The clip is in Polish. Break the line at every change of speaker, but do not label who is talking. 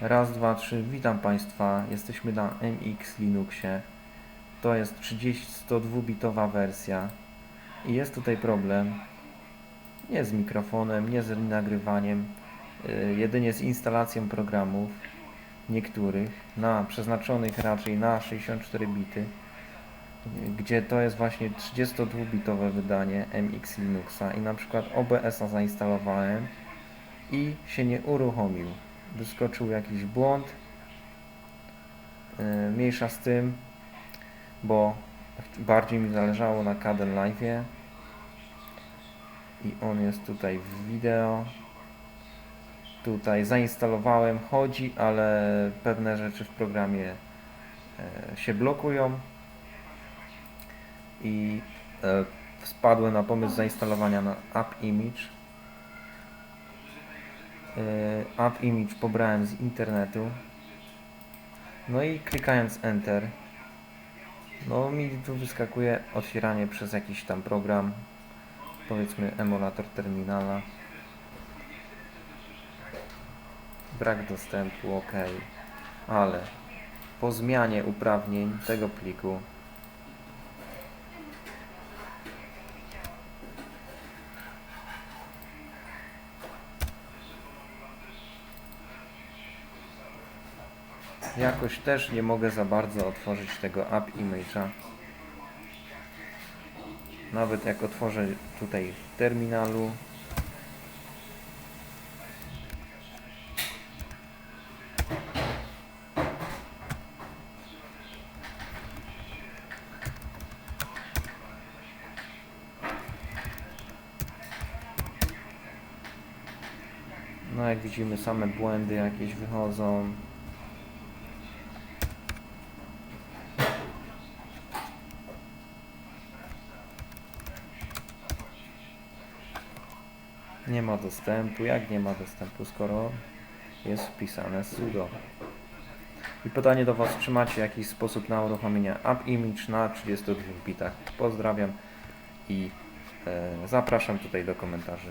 Raz, dwa, trzy. Witam Państwa. Jesteśmy na MX Linuxie. To jest 30-102-bitowa wersja. I jest tutaj problem. Nie z mikrofonem, nie z nagrywaniem. y, Jedynie z instalacją programów. Niektórych. Na przeznaczonych raczej na 64 bity. Gdzie to jest właśnie 32-bitowe wydanie MX Linuxa. I na przykład OBS-a zainstalowałem i się nie uruchomił. Wyskoczył jakiś błąd. Yy, mniejsza z tym, bo bardziej mi zależało na Caden Live i on jest tutaj w wideo. Tutaj zainstalowałem, chodzi, ale pewne rzeczy w programie e, się blokują i e, spadłem na pomysł zainstalowania na App Image e, App Image pobrałem z internetu. No i klikając Enter, no mi tu wyskakuje otwieranie przez jakiś tam program, powiedzmy emulator terminala. Brak dostępu, ok. Ale po zmianie uprawnień tego pliku Jakoś też nie mogę za bardzo otworzyć tego app image'a. Nawet jak otworzę tutaj w terminalu. No jak widzimy same błędy jakieś wychodzą. Nie ma dostępu. Jak nie ma dostępu, skoro jest wpisane sudo? I pytanie do Was, czy macie jakiś sposób na uruchomienie App Image na 32 bitach? Pozdrawiam i e, zapraszam tutaj do komentarzy.